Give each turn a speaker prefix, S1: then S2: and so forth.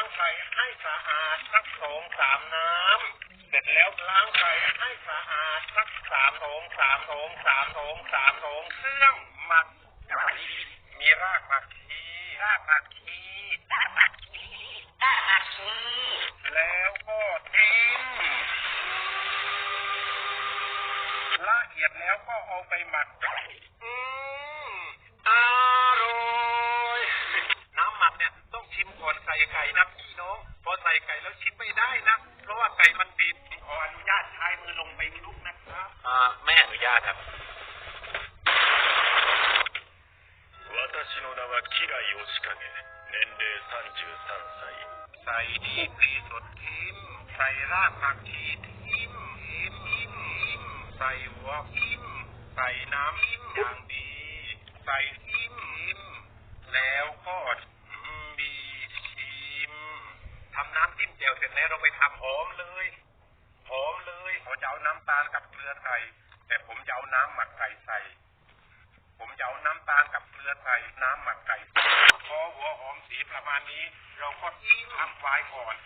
S1: างไข่ให้สะอาดสักสองสามน้ำเสร็จแล้วล้างไข่ให้สะอาดสักสามโถงสามโถงสามโถงสามโถงเครื่องหมักมีรากผักชีรากผักชีรากผักชีรากผักชีแล้วก็ทิ้งละเอียดแล้วก็เอาไปหมักอืม นะพี่น้อง พอใส่ไก่แล้วชิมไม่ได้นะ เพราะว่าไก่มันดิบขออนุญาตใช้มือลงไปคลุกนะครับ
S2: อ่าไม่อนุญาตครับ
S3: 私の名は吉来義景年齢33歳
S1: ใส่ดีกรีสดทิม ใส่รากผักชีทิมทิมทิมทิมใส่หัวทิม ใส่น้ำทิมอย่างดี ใส่ หอมเลยหอมเลยผมจะเอาน้ำตาลกับเกลือใส่แต่ผมจะเอาน้ำหมักไก่ใส่ ผมจะเอาน้ำตาลกับเกลือใส่น้ำหมักไก่พอหัวหอมสีประมาณนี้ เราก็ทำไว้ก่อน